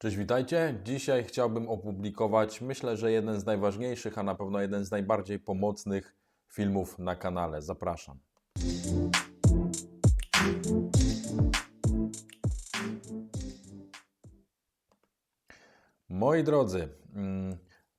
Cześć, witajcie. Dzisiaj chciałbym opublikować, myślę, że jeden z najważniejszych, a na pewno jeden z najbardziej pomocnych filmów na kanale. Zapraszam. Moi drodzy, mm,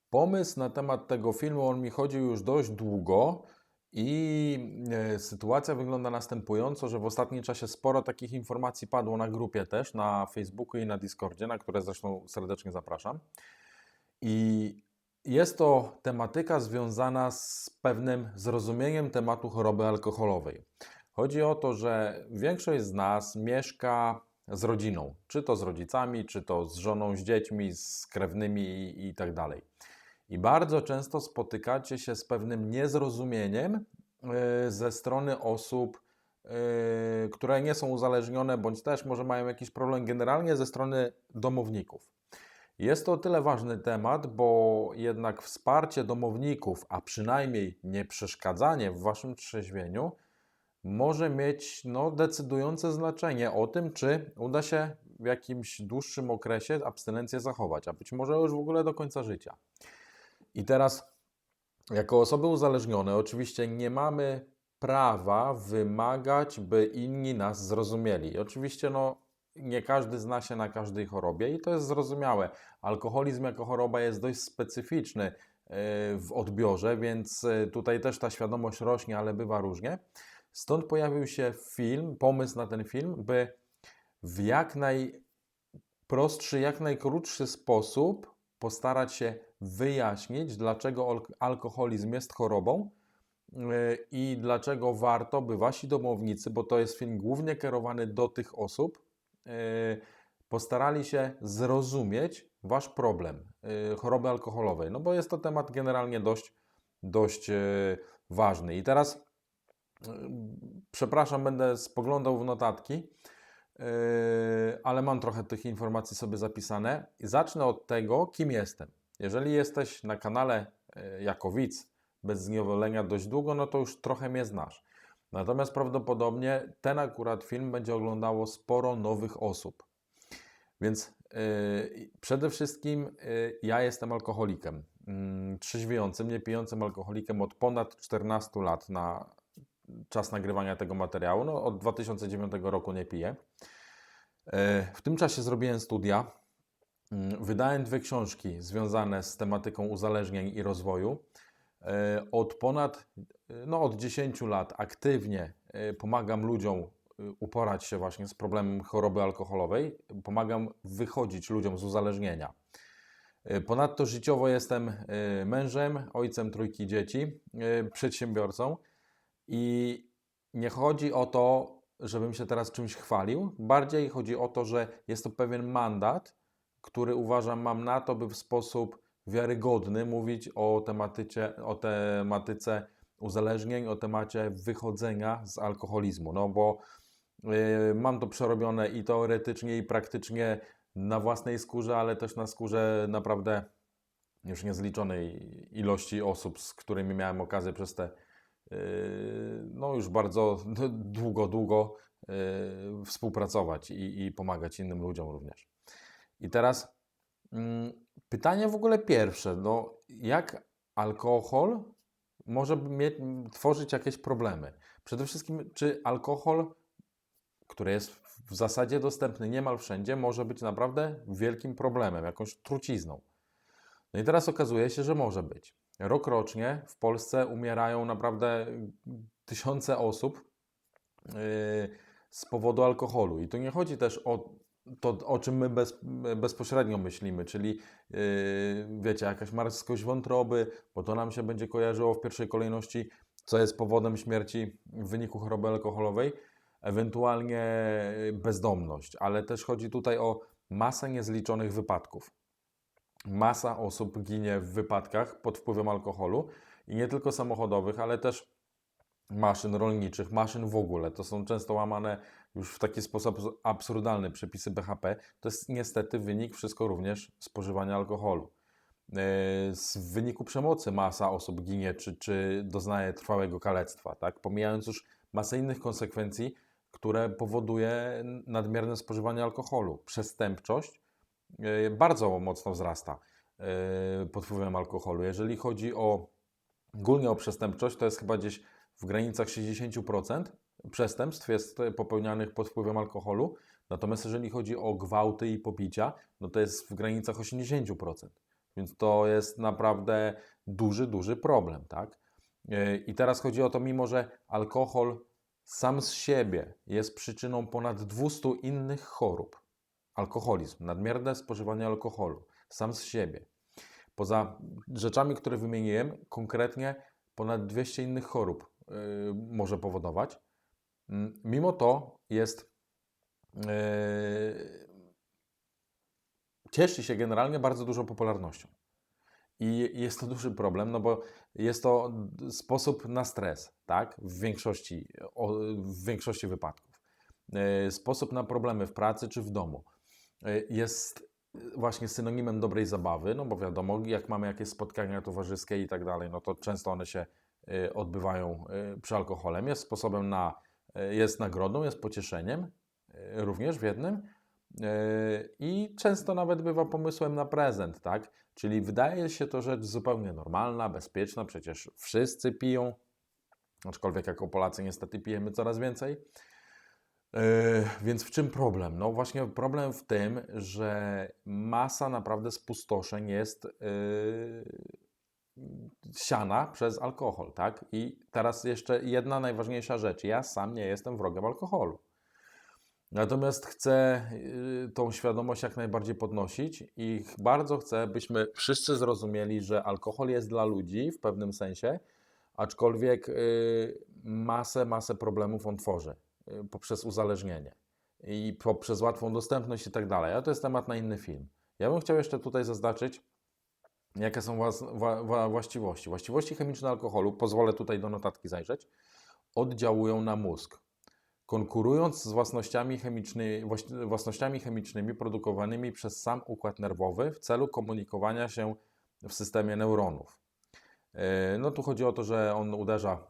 pomysł na temat tego filmu, on mi chodził już dość długo i e, sytuacja wygląda następująco, że w ostatnim czasie sporo takich informacji padło na grupie też, na Facebooku i na Discordzie, na które zresztą serdecznie zapraszam. I jest to tematyka związana z pewnym zrozumieniem tematu choroby alkoholowej. Chodzi o to, że większość z nas mieszka z rodziną, czy to z rodzicami, czy to z żoną, z dziećmi, z krewnymi i, i tak dalej. I bardzo często spotykacie się z pewnym niezrozumieniem y, ze strony osób, y, które nie są uzależnione, bądź też może mają jakiś problem generalnie ze strony domowników. Jest to o tyle ważny temat, bo jednak wsparcie domowników, a przynajmniej nie przeszkadzanie w waszym trzeźwieniu, może mieć no, decydujące znaczenie o tym, czy uda się w jakimś dłuższym okresie abstynencję zachować, a być może już w ogóle do końca życia. I teraz, jako osoby uzależnione, oczywiście nie mamy prawa wymagać, by inni nas zrozumieli. Oczywiście, no, nie każdy zna się na każdej chorobie i to jest zrozumiałe. Alkoholizm jako choroba jest dość specyficzny e, w odbiorze, więc e, tutaj też ta świadomość rośnie, ale bywa różnie. Stąd pojawił się film, pomysł na ten film, by w jak najprostszy, jak najkrótszy sposób postarać się wyjaśnić, dlaczego alkoholizm jest chorobą e, i dlaczego warto, by wasi domownicy, bo to jest film głównie kierowany do tych osób, e, postarali się zrozumieć wasz problem e, choroby alkoholowej. No bo jest to temat generalnie dość, dość ważny. I teraz przepraszam, będę spoglądał w notatki, ale mam trochę tych informacji sobie zapisane. Zacznę od tego, kim jestem. Jeżeli jesteś na kanale e, jako widz bez zniewolenia dość długo, no to już trochę mnie znasz. Natomiast prawdopodobnie ten akurat film będzie oglądało sporo nowych osób. Więc yy, przede wszystkim yy, ja jestem alkoholikiem. Yy, trzeźwiejącym, nie pijącym alkoholikiem od ponad 14 lat na czas nagrywania tego materiału. No, od 2009 roku nie piję. W tym czasie zrobiłem studia Mm, wydałem dwie książki związane z tematyką uzależnień i rozwoju. E, od ponad, no od 10 lat aktywnie e, pomagam ludziom e, uporać się właśnie z problemem choroby alkoholowej. Pomagam wychodzić ludziom z uzależnienia. Ponadto życiowo jestem mężem, ojcem trójki dzieci, przedsiębiorcą i nie chodzi o to, żebym się teraz czymś chwalił. Bardziej chodzi o to, że jest to pewien mandat, który uważam mam na to, by w sposób wiarygodny mówić o, tematyce, o tematyce uzależnień, o temacie wychodzenia z alkoholizmu. No bo yy, mam to przerobione i teoretycznie, i praktycznie na własnej skórze, ale też na skórze naprawdę już niezliczonej ilości osób, z którymi miałem okazję przez te no już bardzo długo, długo yy, współpracować i, i pomagać innym ludziom również. I teraz mm, pytanie w ogóle pierwsze, no jak alkohol może mieć, tworzyć jakieś problemy? Przede wszystkim, czy alkohol, który jest w zasadzie dostępny niemal wszędzie, może być naprawdę wielkim problemem, jakąś trucizną? No i teraz okazuje się, że może być. Rok rocznie w Polsce umierają naprawdę tysiące osób yy, z powodu alkoholu. I to nie chodzi też o to, o czym my bez, bezpośrednio myślimy, czyli yy, wiecie, jakaś marskość wątroby, bo to nam się będzie kojarzyło w pierwszej kolejności, co jest powodem śmierci w wyniku choroby alkoholowej, ewentualnie bezdomność, ale też chodzi tutaj o masę niezliczonych wypadków. Masa osób ginie w wypadkach pod wpływem alkoholu i nie tylko samochodowych, ale też maszyn rolniczych, maszyn w ogóle. To są często łamane już w taki sposób absurdalny przepisy BHP. To jest niestety wynik wszystko również spożywania alkoholu. E, z wyniku przemocy masa osób ginie czy, czy doznaje trwałego kalectwa, tak? pomijając już masę innych konsekwencji, które powoduje nadmierne spożywanie alkoholu. Przestępczość e, bardzo mocno wzrasta e, pod wpływem alkoholu. Jeżeli chodzi o ogólnie o przestępczość, to jest chyba gdzieś w granicach 60% przestępstw jest popełnianych pod wpływem alkoholu. Natomiast jeżeli chodzi o gwałty i pobicia, no to jest w granicach 80%. Więc to jest naprawdę duży, duży problem, tak? E, I teraz chodzi o to, mimo że alkohol sam z siebie jest przyczyną ponad 200 innych chorób. Alkoholizm, nadmierne spożywanie alkoholu, sam z siebie. Poza rzeczami, które wymieniłem, konkretnie ponad 200 innych chorób yy, może powodować. Mm, mimo to jest yy, cieszy się generalnie bardzo dużą popularnością. I jest to duży problem, no bo jest to sposób na stres, tak? W większości, w większości wypadków. E, sposób na problemy w pracy czy w domu. E, jest właśnie synonimem dobrej zabawy, no bo wiadomo, jak mamy jakieś spotkania towarzyskie i tak dalej, no to często one się e, odbywają przy alkoholem. Jest sposobem na, jest nagrodą, jest pocieszeniem również w jednym i często nawet bywa pomysłem na prezent, tak? Czyli wydaje się to rzecz zupełnie normalna, bezpieczna, przecież wszyscy piją, aczkolwiek jako Polacy niestety pijemy coraz więcej. Yy, więc w czym problem? No właśnie problem w tym, że masa naprawdę spustoszeń jest yy, siana przez alkohol, tak? I teraz jeszcze jedna najważniejsza rzecz. Ja sam nie jestem wrogiem alkoholu. Natomiast chcę y, tą świadomość jak najbardziej podnosić i bardzo chcę, byśmy wszyscy zrozumieli, że alkohol jest dla ludzi w pewnym sensie, aczkolwiek masę, masę problemów on tworzy poprzez uzależnienie i poprzez łatwą dostępność i tak dalej. Ale to jest temat na inny film. Ja bym chciał jeszcze tutaj zaznaczyć, jakie są właściwości. Właściwości chemiczne alkoholu, pozwolę tutaj do notatki zajrzeć, oddziałują na mózg konkurując z własnościami, chemicznymi, własnościami chemicznymi produkowanymi przez sam układ nerwowy w celu komunikowania się w systemie neuronów. E, no tu chodzi o to, że on uderza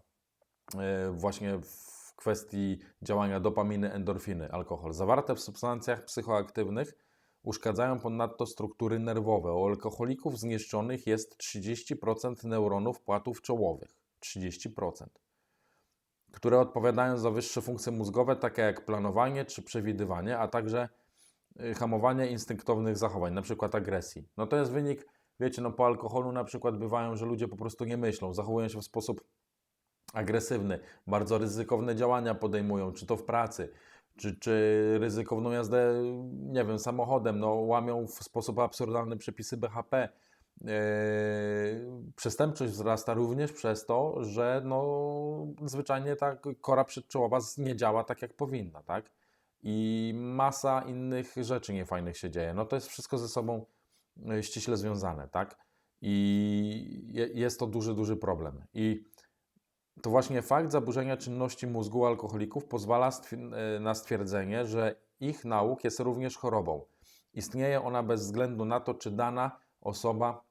e, właśnie w kwestii działania dopaminy, endorfiny, alkohol. Zawarte w substancjach psychoaktywnych uszkadzają ponadto struktury nerwowe. U alkoholików zniszczonych jest 30% neuronów płatów czołowych. 30% które odpowiadają za wyższe funkcje mózgowe, takie jak planowanie czy przewidywanie, a także y, hamowanie instynktownych zachowań, na przykład agresji. No to jest wynik, wiecie, no po alkoholu na przykład bywają, że ludzie po prostu nie myślą, zachowują się w sposób agresywny, bardzo ryzykowne działania podejmują, czy to w pracy, czy, czy ryzykowną jazdę, nie wiem, samochodem, no łamią w sposób absurdalny przepisy BHP, Yy, przestępczość wzrasta również przez to, że no, zwyczajnie ta kora przedczołowa nie działa tak, jak powinna, tak? I masa innych rzeczy niefajnych się dzieje. No to jest wszystko ze sobą yy, ściśle związane, tak? I jest to duży, duży problem. I to właśnie fakt zaburzenia czynności mózgu alkoholików pozwala yy, na stwierdzenie, że ich nauk jest również chorobą. Istnieje ona bez względu na to, czy dana osoba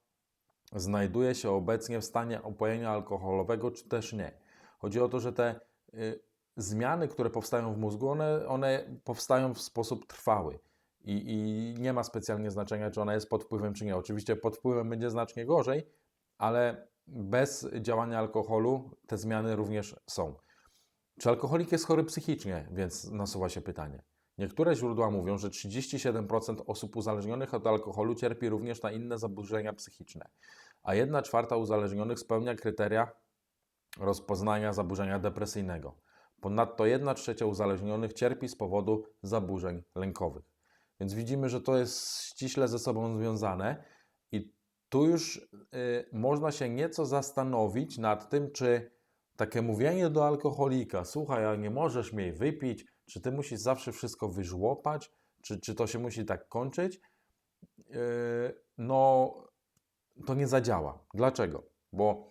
znajduje się obecnie w stanie upojenia alkoholowego, czy też nie. Chodzi o to, że te y, zmiany, które powstają w mózgu, one, one powstają w sposób trwały. I, I, nie ma specjalnie znaczenia, czy ona jest pod wpływem, czy nie. Oczywiście pod wpływem będzie znacznie gorzej, ale bez działania alkoholu te zmiany również są. Czy alkoholik jest chory psychicznie? Więc nasuwa się pytanie. Niektóre źródła mówią, że 37% osób uzależnionych od alkoholu cierpi również na inne zaburzenia psychiczne, a 1 czwarta uzależnionych spełnia kryteria rozpoznania zaburzenia depresyjnego. Ponadto 1 trzecia uzależnionych cierpi z powodu zaburzeń lękowych. Więc widzimy, że to jest ściśle ze sobą związane tu już y, można się nieco zastanowić nad tym, czy takie mówienie do alkoholika, słuchaj, a nie możesz mnie wypić, czy ty musisz zawsze wszystko wyżłopać? Czy, czy to się musi tak kończyć? Yy, no, to nie zadziała. Dlaczego? Bo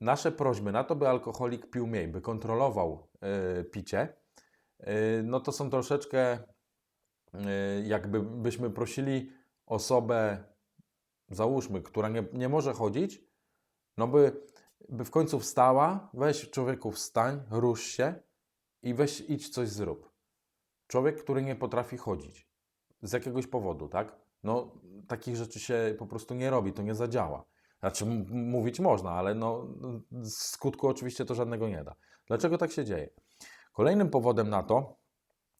nasze prośby na to, by alkoholik pił mniej, by kontrolował yy, picie, yy, no to są troszeczkę jakby byśmy prosili osobę, załóżmy, która nie, nie może chodzić, no by, by w końcu wstała, weź człowieku wstań, rusz się, i weź idź coś zrób. Człowiek, który nie potrafi chodzić z jakiegoś powodu, tak? No, takich rzeczy się po prostu nie robi, to nie zadziała. Znaczy, mówić można, ale no, skutku oczywiście to żadnego nie da. Dlaczego tak się dzieje? Kolejnym powodem na to,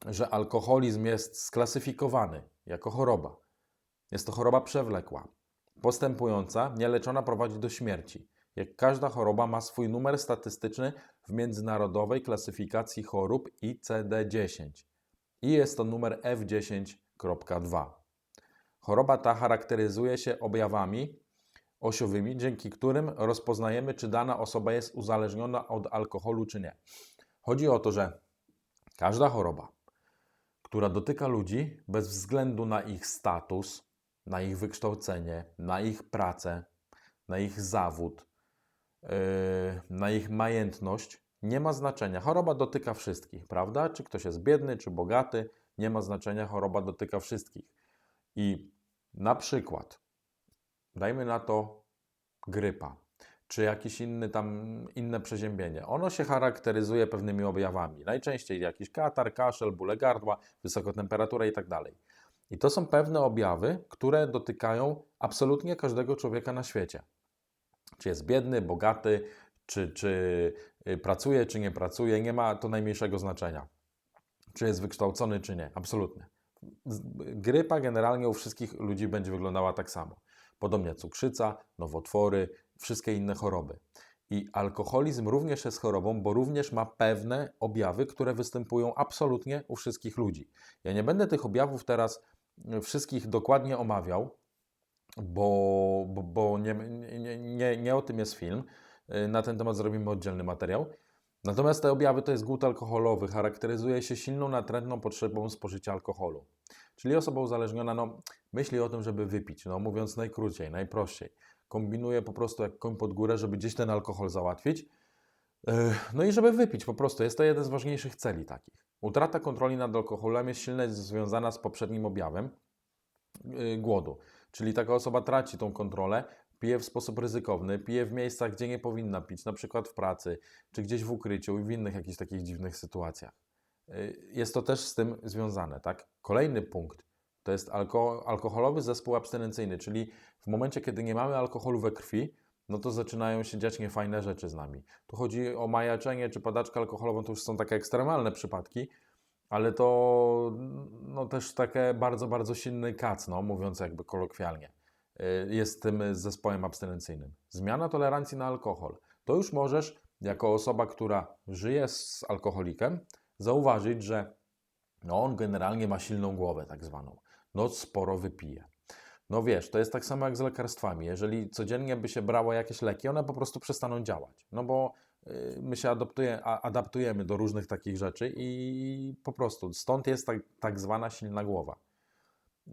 że alkoholizm jest sklasyfikowany jako choroba. Jest to choroba przewlekła, postępująca, nieleczona prowadzi do śmierci. Jak każda choroba ma swój numer statystyczny w międzynarodowej klasyfikacji chorób ICD-10 i jest to numer F10.2. Choroba ta charakteryzuje się objawami osiowymi, dzięki którym rozpoznajemy, czy dana osoba jest uzależniona od alkoholu, czy nie. Chodzi o to, że każda choroba, która dotyka ludzi bez względu na ich status, na ich wykształcenie, na ich pracę, na ich zawód, yy, na ich majętność, nie ma znaczenia. Choroba dotyka wszystkich, prawda? Czy ktoś jest biedny, czy bogaty, nie ma znaczenia, choroba dotyka wszystkich. I na przykład, dajmy na to grypa, czy jakieś inny tam, inne przeziębienie. Ono się charakteryzuje pewnymi objawami. Najczęściej jakiś katar, kaszel, bóle gardła, wysoka temperatura i tak dalej. I to są pewne objawy, które dotykają absolutnie każdego człowieka na świecie. Czy jest biedny, bogaty, czy, czy y, pracuje, czy nie pracuje, nie ma to najmniejszego znaczenia. Czy jest wykształcony, czy nie. Absolutnie. Grypa generalnie u wszystkich ludzi będzie wyglądała tak samo. Podobnie cukrzyca, nowotwory, wszystkie inne choroby. I alkoholizm również jest chorobą, bo również ma pewne objawy, które występują absolutnie u wszystkich ludzi. Ja nie będę tych objawów teraz wszystkich dokładnie omawiał, bo, bo, bo nie, nie, nie, nie o tym jest film. Na ten temat zrobimy oddzielny materiał. Natomiast te objawy to jest głód alkoholowy, charakteryzuje się silną natrętną potrzebą spożycia alkoholu. Czyli osoba uzależniona no, myśli o tym, żeby wypić, no, mówiąc najkrócej, najprościej. Kombinuje po prostu jak koń pod górę, żeby gdzieś ten alkohol załatwić. Yy, No i żeby wypić po prostu. Jest to jeden z ważniejszych celi takich. Utrata kontroli nad alkoholem jest silnie związana z poprzednim objawem yy, głodu. Czyli taka osoba traci tą kontrolę, pije w sposób ryzykowny, pije w miejscach, gdzie nie powinna pić, na przykład w pracy, czy gdzieś w ukryciu i w innych jakichś takich dziwnych sytuacjach. Y, Jest to też z tym związane, tak? Kolejny punkt to jest alko alkoholowy zespół abstynencyjny, czyli w momencie, kiedy nie mamy alkoholu we krwi, no to zaczynają się dziać niefajne rzeczy z nami. Tu chodzi o majaczenie czy padaczkę alkoholową, to już są takie ekstremalne przypadki, ale to no, też takie bardzo, bardzo silny kac, no, mówiąc jakby kolokwialnie, y, jest tym zespołem abstynencyjnym. Zmiana tolerancji na alkohol. To już możesz, jako osoba, która żyje z alkoholikiem, zauważyć, że no, on generalnie ma silną głowę, tak zwaną. No, sporo wypije. No wiesz, to jest tak samo jak z lekarstwami. Jeżeli codziennie by się brało jakieś leki, one po prostu przestaną działać. No bo y, my się adaptuje, adaptujemy do różnych takich rzeczy i po prostu stąd jest tak, tak zwana silna głowa.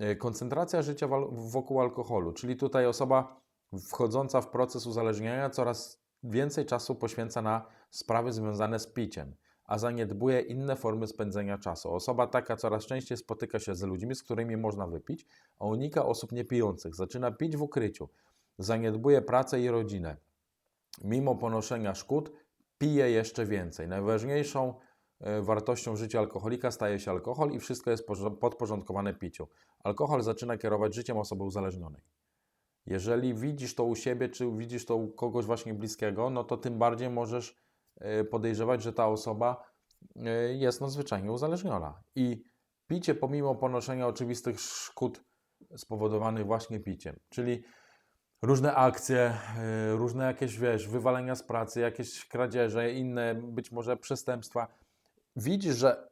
Y, Koncentracja życia wokół alkoholu, czyli tutaj osoba wchodząca w proces uzależnienia coraz więcej czasu poświęca na sprawy związane z piciem, a zaniedbuje inne formy spędzenia czasu. Osoba taka coraz częściej spotyka się z ludźmi, z którymi można wypić, a unika osób niepijących. Zaczyna pić w ukryciu, zaniedbuje pracę i rodzinę. Mimo ponoszenia szkód, pije jeszcze więcej. Najważniejszą e, wartością życia alkoholika staje się alkohol i wszystko jest podporządkowane piciu. Alkohol zaczyna kierować życiem osoby uzależnionej. Jeżeli widzisz to u siebie, czy widzisz to u kogoś właśnie bliskiego, no to tym bardziej możesz podejrzewać, że ta osoba e, jest nadzwyczajnie uzależniona. I picie pomimo ponoszenia oczywistych szkód spowodowanych właśnie piciem, czyli różne akcje, y, różne jakieś, wiesz, wywalenia z pracy, jakieś kradzieże, inne być może przestępstwa. Widzisz, że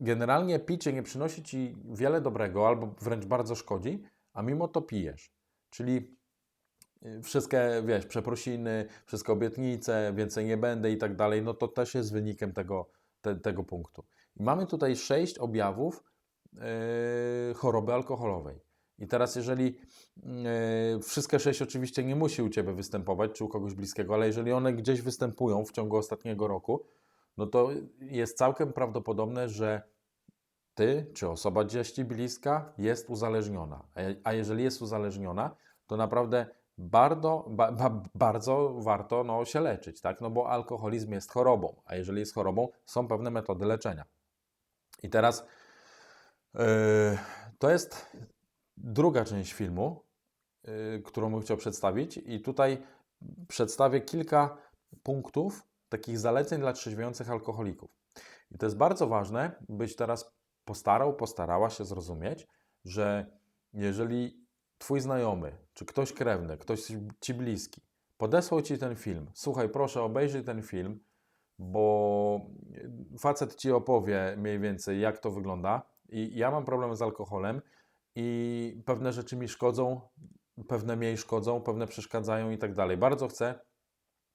generalnie picie nie przynosi ci wiele dobrego albo wręcz bardzo szkodzi, a mimo to pijesz. Czyli y, wszystkie, wiesz, przeprosiny, wszystkie obietnice, więcej nie będę i tak dalej, no to też jest wynikiem tego, te, tego punktu. I mamy tutaj sześć objawów yy, choroby alkoholowej. I teraz, jeżeli yy, wszystkie sześć oczywiście nie musi u Ciebie występować, czy u kogoś bliskiego, ale jeżeli one gdzieś występują w ciągu ostatniego roku, no to jest całkiem prawdopodobne, że Ty, czy osoba gdzieś Ci bliska jest uzależniona. A je- A jeżeli jest uzależniona, to naprawdę bardzo, ba, ba, bardzo warto no, się leczyć, tak? No bo alkoholizm jest chorobą, a jeżeli jest chorobą, są pewne metody leczenia. I teraz yy, to jest druga część filmu, yy, którą bym chciał przedstawić, i tutaj przedstawię kilka punktów takich zaleceń dla trzeźwiejących alkoholików. I to jest bardzo ważne, byś teraz postarał, postarała się zrozumieć, że jeżeli Twój znajomy, czy ktoś krewny, ktoś Ci bliski podesłał Ci ten film, słuchaj, proszę obejrzyj ten film, bo facet Ci opowie mniej więcej, jak to wygląda. I ja mam problem z alkoholem i pewne rzeczy mi szkodzą, pewne mniej szkodzą, pewne przeszkadzają i tak dalej. Bardzo chcę,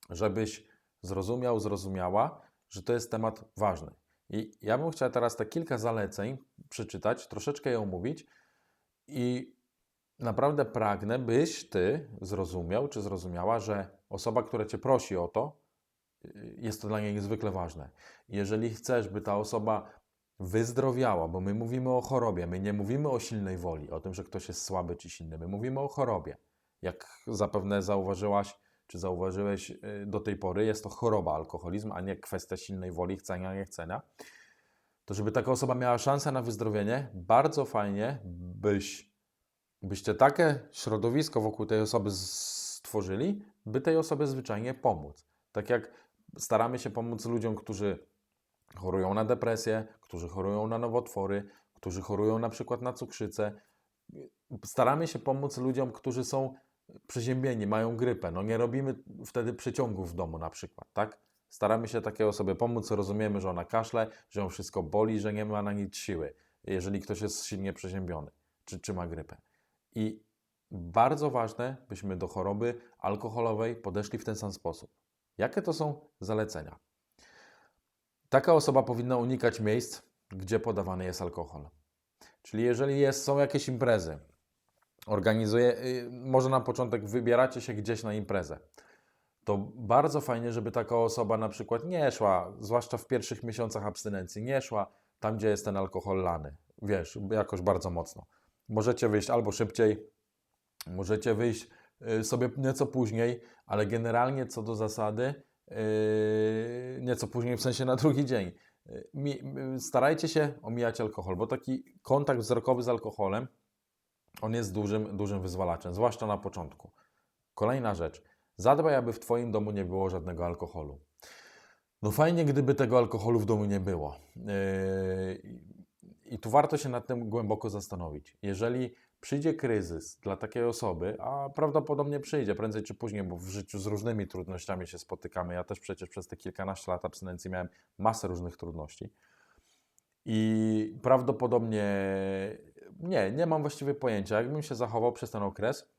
żebyś zrozumiał, zrozumiała, że to jest temat ważny. I ja bym chciał teraz te kilka zaleceń przeczytać, troszeczkę je omówić i naprawdę pragnę, byś ty zrozumiał czy zrozumiała, że osoba, która cię prosi o to, y, jest to dla niej niezwykle ważne. Jeżeli chcesz, by ta osoba wyzdrowiała, bo my mówimy o chorobie, my nie mówimy o silnej woli, o tym, że ktoś jest słaby czy silny, my mówimy o chorobie. Jak zapewne zauważyłaś, czy zauważyłeś y, do tej pory, jest to choroba, alkoholizm, a nie kwestia silnej woli, chcenia, nie chcenia. To żeby taka osoba miała szansę na wyzdrowienie, bardzo fajnie, byś, byście takie środowisko wokół tej osoby stworzyli, by tej osobie zwyczajnie pomóc. Tak jak staramy się pomóc ludziom, którzy chorują na depresję, którzy chorują na nowotwory, którzy chorują na przykład na cukrzycę. Staramy się pomóc ludziom, którzy są przeziębieni, mają grypę. No nie robimy wtedy przeciągów w domu na przykład, tak? Staramy się takiej osobie pomóc, rozumiemy, że ona kaszle, że ją wszystko boli, że nie ma na nic siły, jeżeli ktoś jest silnie przeziębiony, czy, czy ma grypę. I bardzo ważne, byśmy do choroby alkoholowej podeszli w ten sam sposób. Jakie to są zalecenia? Taka osoba powinna unikać miejsc, gdzie podawany jest alkohol. Czyli jeżeli jest, są jakieś imprezy, organizuje, y, może na początek wybieracie się gdzieś na imprezę, to bardzo fajnie, żeby taka osoba na przykład nie szła, zwłaszcza w pierwszych miesiącach abstynencji, nie szła tam, gdzie jest ten alkohol lany, wiesz, jakoś bardzo mocno. Możecie wyjść albo szybciej, możecie wyjść y, sobie nieco później, ale generalnie co do zasady, yy, nieco później, w sensie na drugi dzień. Yy, starajcie się omijać alkohol, bo taki kontakt wzrokowy z alkoholem on jest dużym, dużym wyzwalaczem, zwłaszcza na początku. Kolejna rzecz. Zadbaj, aby w Twoim domu nie było żadnego alkoholu. No fajnie, gdyby tego alkoholu w domu nie było. Yy, I tu warto się nad tym głęboko zastanowić. Jeżeli przyjdzie kryzys dla takiej osoby, a prawdopodobnie przyjdzie prędzej czy później, bo w życiu z różnymi trudnościami się spotykamy. Ja też przecież przez te kilkanaście lat abstynencji miałem masę różnych trudności. I prawdopodobnie nie, nie mam właściwie pojęcia, jakbym się zachował przez ten okres,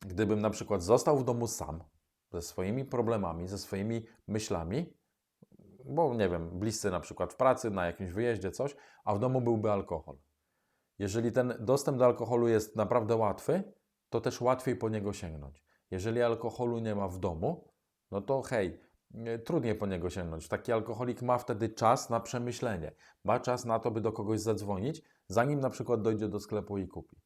gdybym na przykład został w domu sam, ze swoimi problemami, ze swoimi myślami, bo nie wiem, bliscy na przykład w pracy, na jakimś wyjeździe, coś, a w domu byłby alkohol. Jeżeli ten dostęp do alkoholu jest naprawdę łatwy, to też łatwiej po niego sięgnąć. Jeżeli alkoholu nie ma w domu, no to hej, trudniej po niego sięgnąć. Taki alkoholik ma wtedy czas na przemyślenie, ma czas na to, by do kogoś zadzwonić, zanim na przykład dojdzie do sklepu i kupi.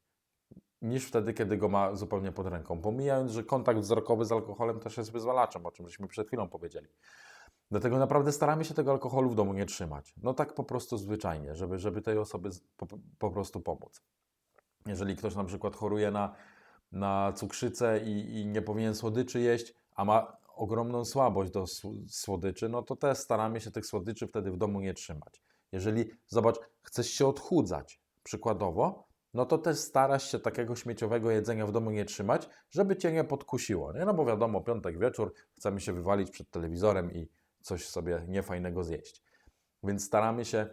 Niż wtedy, kiedy go ma zupełnie pod ręką. Pomijając, że kontakt wzrokowy z alkoholem też jest wyzwalaczem, o czym żeśmy przed chwilą powiedzieli. Dlatego naprawdę staramy się tego alkoholu w domu nie trzymać. No tak po prostu zwyczajnie, żeby, żeby tej osobie po, po prostu pomóc. Jeżeli ktoś na przykład choruje na, na cukrzycę i, i nie powinien słodyczy jeść, a ma ogromną słabość do słodyczy, no to też staramy się tych słodyczy wtedy w domu nie trzymać. Jeżeli, zobacz, chcesz się odchudzać, przykładowo, no to też starasz się takiego śmieciowego jedzenia w domu nie trzymać, żeby cię nie podkusiło. Nie? No bo wiadomo, piątek wieczór, chcemy się wywalić przed telewizorem i coś sobie niefajnego zjeść. Więc staramy się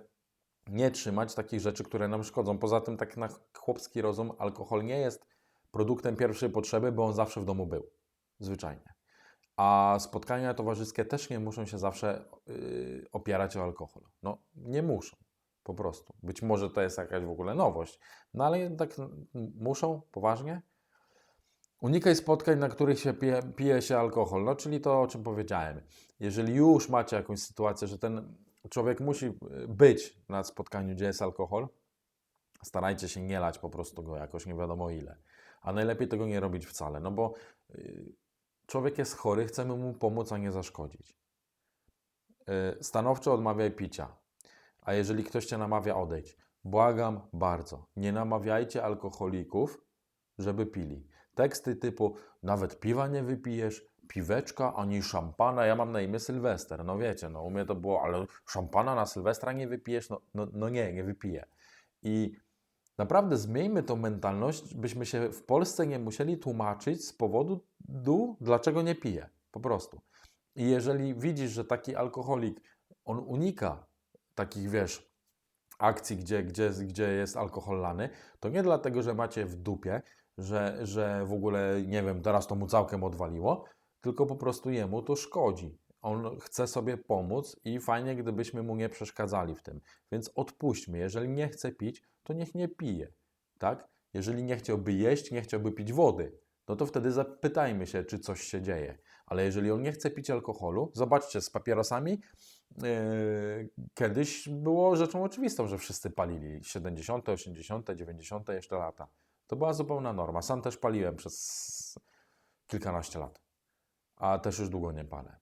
nie trzymać takich rzeczy, które nam szkodzą. Poza tym, tak na chłopski rozum, alkohol nie jest produktem pierwszej potrzeby, bo on zawsze w domu był. Zwyczajnie. A spotkania towarzyskie też nie muszą się zawsze yy, opierać o alkohol. No, nie muszą, po prostu. Być może to jest jakaś w ogóle nowość, no ale tak muszą, poważnie. Unikaj spotkań, na których się pije, pije się alkohol, no czyli to, o czym powiedziałem. Jeżeli już macie jakąś sytuację, że ten człowiek musi y, być na spotkaniu, gdzie jest alkohol, starajcie się nie lać po prostu go jakoś nie wiadomo ile. A najlepiej tego nie robić wcale, no bo yy, człowiek jest chory, chcemy mu pomóc, a nie zaszkodzić. Yy, stanowczo odmawiaj picia. A jeżeli ktoś cię namawia, odejdź. błagam bardzo, nie namawiajcie alkoholików, żeby pili. Teksty typu nawet piwa nie wypijesz, piweczka ani szampana. Ja mam na imię Sylwester. No wiecie, no u mnie to było, ale szampana na Sylwestra nie wypijesz? No, no, no nie, nie wypiję. I naprawdę zmieńmy tą mentalność, byśmy się w Polsce nie musieli tłumaczyć z powodu, dlaczego nie piję. Po prostu. I jeżeli widzisz, że taki alkoholik, on unika takich, wiesz, akcji, gdzie, gdzie, gdzie jest alkohol lany, to nie dlatego, że macie w dupie, że, że w ogóle, nie wiem, teraz to mu całkiem odwaliło, tylko po prostu jemu to szkodzi. On chce sobie pomóc i fajnie, gdybyśmy mu nie przeszkadzali w tym. Więc odpuśćmy. Jeżeli nie chce pić, to niech nie pije. Tak? Jeżeli nie chciałby jeść, nie chciałby pić wody, no to wtedy zapytajmy się, czy coś się dzieje. Ale jeżeli on nie chce pić alkoholu, zobaczcie, z papierosami yy, kiedyś było rzeczą oczywistą, że wszyscy palili 70., 80., 90. jeszcze lata. To była zupełna norma. Sam też paliłem przez kilkanaście lat, a też już długo nie palę.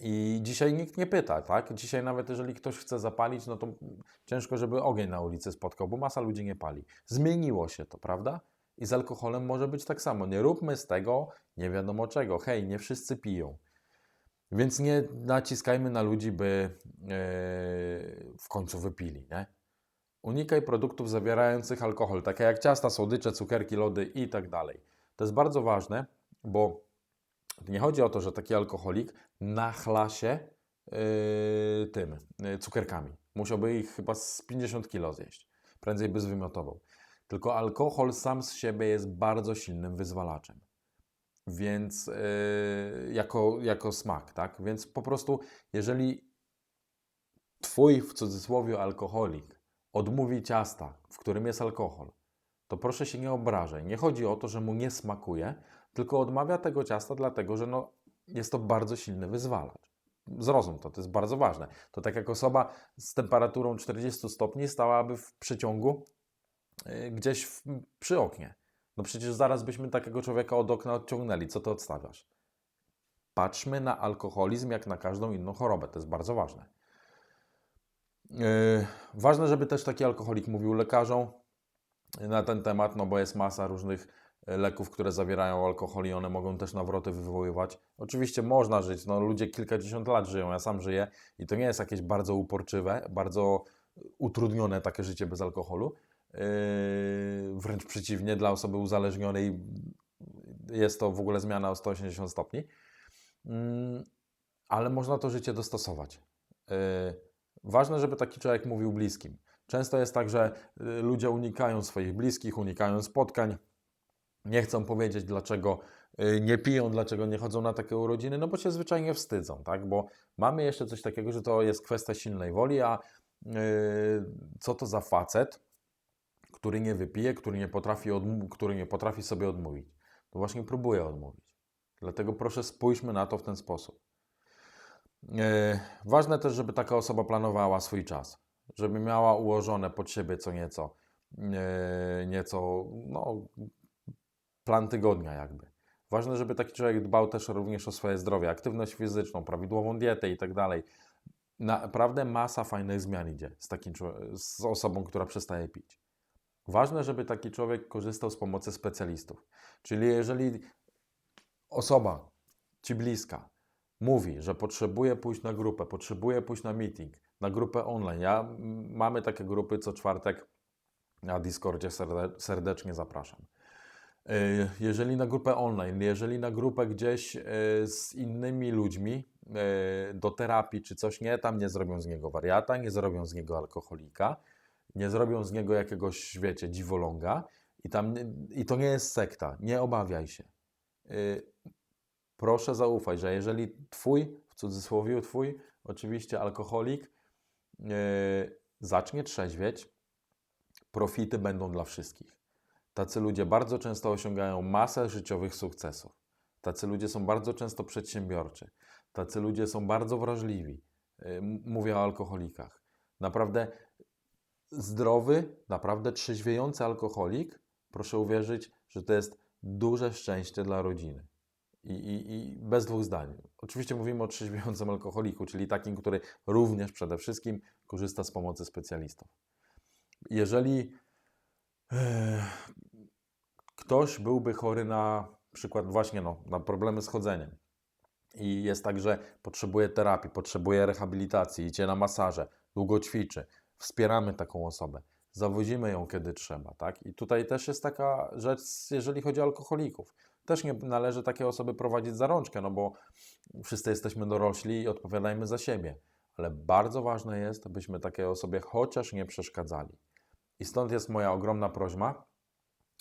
I dzisiaj nikt nie pyta, tak? Dzisiaj nawet jeżeli ktoś chce zapalić, no to ciężko, żeby ogień na ulicy spotkał, bo masa ludzi nie pali. Zmieniło się to, prawda? I z alkoholem może być tak samo. Nie róbmy z tego nie wiadomo czego. Hej, nie wszyscy piją. Więc nie naciskajmy na ludzi, by yy, w końcu wypili, nie? Unikaj produktów zawierających alkohol, takie jak ciasta, słodycze, cukierki, lody i tak dalej. To jest bardzo ważne, bo nie chodzi o to, że taki alkoholik nachla się yy, tym yy, cukierkami. Musiałby ich chyba z 50 kg zjeść. Prędzej by zwymiotował. Tylko alkohol sam z siebie jest bardzo silnym wyzwalaczem. Więc yy, jako, jako smak, tak? Więc po prostu, jeżeli twój w cudzysłowie alkoholik odmówi ciasta, w którym jest alkohol, to proszę się nie obrażaj. Nie chodzi o to, że mu nie smakuje, tylko odmawia tego ciasta, dlatego że no, jest to bardzo silny wyzwalacz. Zrozum to, to jest bardzo ważne. To tak jak osoba z temperaturą 40 stopni stałaby w przyciągu yy, gdzieś w, przy oknie. No przecież zaraz byśmy takiego człowieka od okna odciągnęli. Co to odstawiasz? Patrzmy na alkoholizm jak na każdą inną chorobę. To jest bardzo ważne. Yy, ważne, żeby też taki alkoholik mówił lekarzom na ten temat, no bo jest masa różnych leków, które zawierają alkohol i one mogą też nawroty wywoływać. Oczywiście można żyć, no ludzie kilkadziesiąt lat żyją, ja sam żyję i to nie jest jakieś bardzo uporczywe, bardzo utrudnione takie życie bez alkoholu. Yy, wręcz przeciwnie, dla osoby uzależnionej jest to w ogóle zmiana o 180 stopni. Yy, ale można to życie dostosować. Yy, ważne, żeby taki człowiek mówił bliskim. Często jest tak, że ludzie unikają swoich bliskich, unikają spotkań, nie chcą powiedzieć, dlaczego y, nie piją, dlaczego nie chodzą na takie urodziny, no bo się zwyczajnie wstydzą, tak? Bo mamy jeszcze coś takiego, że to jest kwestia silnej woli, a yy, co to za facet, który nie wypije, który nie potrafi, który nie potrafi sobie odmówić? To właśnie próbuje odmówić. Dlatego proszę spójrzmy na to w ten sposób. Yy, ważne też, żeby taka osoba planowała swój czas, żeby miała ułożone pod siebie co nieco, yy, nieco no, plan tygodnia jakby. Ważne, żeby taki człowiek dbał też również o swoje zdrowie, aktywność fizyczną, prawidłową dietę i tak dalej. Naprawdę masa fajnych zmian idzie z, takim, z osobą, która przestaje pić. Ważne, żeby taki człowiek korzystał z pomocy specjalistów. Czyli jeżeli osoba ci bliska mówi, że potrzebuje pójść na grupę, potrzebuje pójść na meeting, na grupę online. Ja, mamy takie grupy co czwartek na Discordzie, serdecznie zapraszam. E, jeżeli na grupę online, jeżeli na grupę gdzieś e, z innymi ludźmi e, do terapii czy coś nie, tam nie zrobią z niego wariata, nie zrobią z niego alkoholika, nie zrobią z niego jakiegoś, wiecie, dziwoląga i, tam, i to nie jest sekta, nie obawiaj się. Proszę zaufać, że jeżeli twój, w cudzysłowie twój, oczywiście alkoholik, zacznie trzeźwieć, profity będą dla wszystkich. Tacy ludzie bardzo często osiągają masę życiowych sukcesów. Tacy ludzie są bardzo często przedsiębiorczy. Tacy ludzie są bardzo wrażliwi. Y, mówię o alkoholikach. Naprawdę zdrowy, naprawdę trzeźwiejący alkoholik, proszę uwierzyć, że to jest duże szczęście dla rodziny. I, i, I, bez dwóch zdań. Oczywiście mówimy o trzeźwiejącym alkoholiku, czyli takim, który również przede wszystkim korzysta z pomocy specjalistów. Jeżeli e, ktoś byłby chory na przykład właśnie no, na problemy z chodzeniem i jest tak, że potrzebuje terapii, potrzebuje rehabilitacji, idzie na masaże, długo ćwiczy, wspieramy taką osobę, zawozimy ją kiedy trzeba, tak? I tutaj też jest taka rzecz, jeżeli chodzi o alkoholików. Też nie należy takiej osoby prowadzić za rączkę, no bo wszyscy jesteśmy dorośli i odpowiadajmy za siebie. Ale bardzo ważne jest, byśmy takiej osobie chociaż nie przeszkadzali. I stąd jest moja ogromna prośba,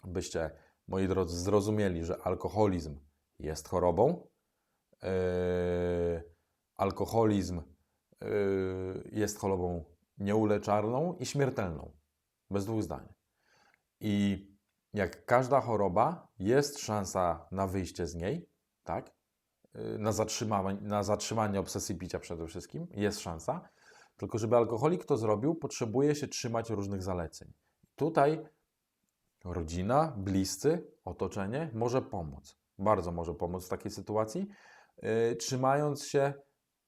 byście, moi drodzy, zrozumieli, że alkoholizm jest chorobą. Yy, alkoholizm yy, jest chorobą nieuleczalną i śmiertelną. Bez dwóch zdań. I jak każda choroba, jest szansa na wyjście z niej, tak? Yy, Na zatrzymanie, na zatrzymanie obsesji picia przede wszystkim, jest szansa. Tylko, żeby alkoholik to zrobił, potrzebuje się trzymać różnych zaleceń. Tutaj rodzina, bliscy, otoczenie może pomóc. Bardzo może pomóc w takiej sytuacji, yy, trzymając się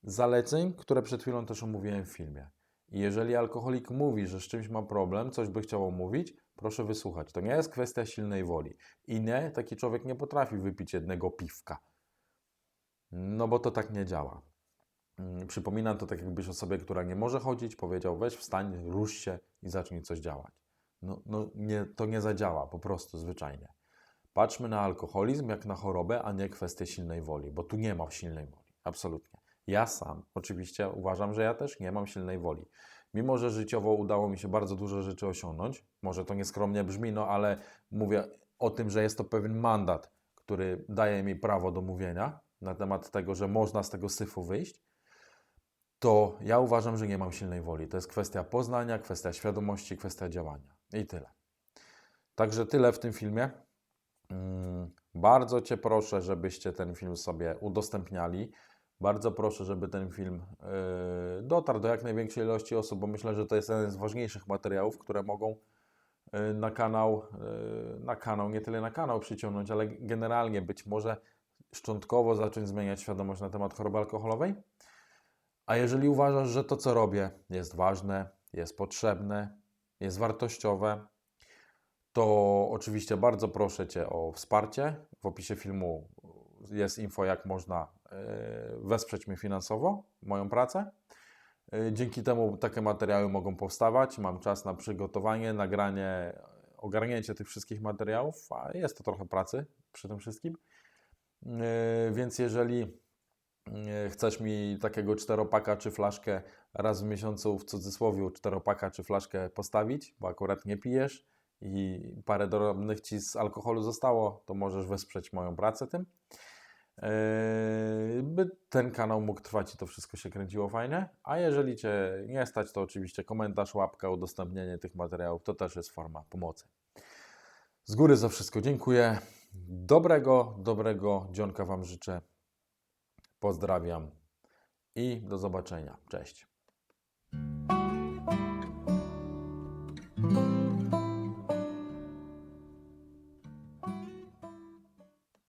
zaleceń, które przed chwilą też omówiłem w filmie. I jeżeli alkoholik mówi, że z czymś ma problem, coś by chciał omówić, proszę wysłuchać. To nie jest kwestia silnej woli. I nie, taki człowiek nie potrafi wypić jednego piwka. No bo to tak nie działa. Mm, Przypominam to tak, jakbyś osobie, która nie może chodzić, powiedział: weź, wstań, rusz się i zacznij coś działać. No, no nie, to nie zadziała, po prostu zwyczajnie. Patrzmy na alkoholizm jak na chorobę, a nie kwestię silnej woli, bo tu nie ma silnej woli. Absolutnie. Ja sam oczywiście uważam, że ja też nie mam silnej woli. Mimo, że życiowo udało mi się bardzo dużo rzeczy osiągnąć, może to nieskromnie brzmi, no ale mówię o tym, że jest to pewien mandat, który daje mi prawo do mówienia na temat tego, że można z tego syfu wyjść, to ja uważam, że nie mam silnej woli. To jest kwestia poznania, kwestia świadomości, kwestia działania. I tyle. Także tyle w tym filmie. Mm, Bardzo Cię proszę, żebyście ten film sobie udostępniali. Bardzo proszę, żeby ten film yy, dotarł do jak największej ilości osób, bo myślę, że to jest jeden z ważniejszych materiałów, które mogą yy, na kanał, yy, na kanał, nie tyle na kanał przyciągnąć, ale generalnie być może szczątkowo zacząć zmieniać świadomość na temat choroby alkoholowej. A jeżeli uważasz, że to, co robię, jest ważne, jest potrzebne, jest wartościowe, to oczywiście bardzo proszę Cię o wsparcie. W opisie filmu jest info, jak można wesprzeć mnie finansowo, moją pracę. E, Dzięki temu takie materiały mogą powstawać. Mam czas na przygotowanie, nagranie, ogarnięcie tych wszystkich materiałów, a jest to trochę pracy przy tym wszystkim. E, Więc jeżeli e, chcesz mi takiego czteropaka czy flaszkę raz w miesiącu w cudzysłowie czteropaka czy flaszkę postawić, bo akurat nie pijesz i parę drobnych ci z alkoholu zostało, to możesz wesprzeć moją pracę tym. Yy, by ten kanał mógł trwać i to wszystko się kręciło fajnie. A jeżeli Cię nie stać, to oczywiście komentarz, łapka, udostępnienie tych materiałów to też jest forma pomocy. Z góry za wszystko dziękuję. Dobrego, dobrego dzionka Wam życzę. Pozdrawiam i do zobaczenia. Cześć.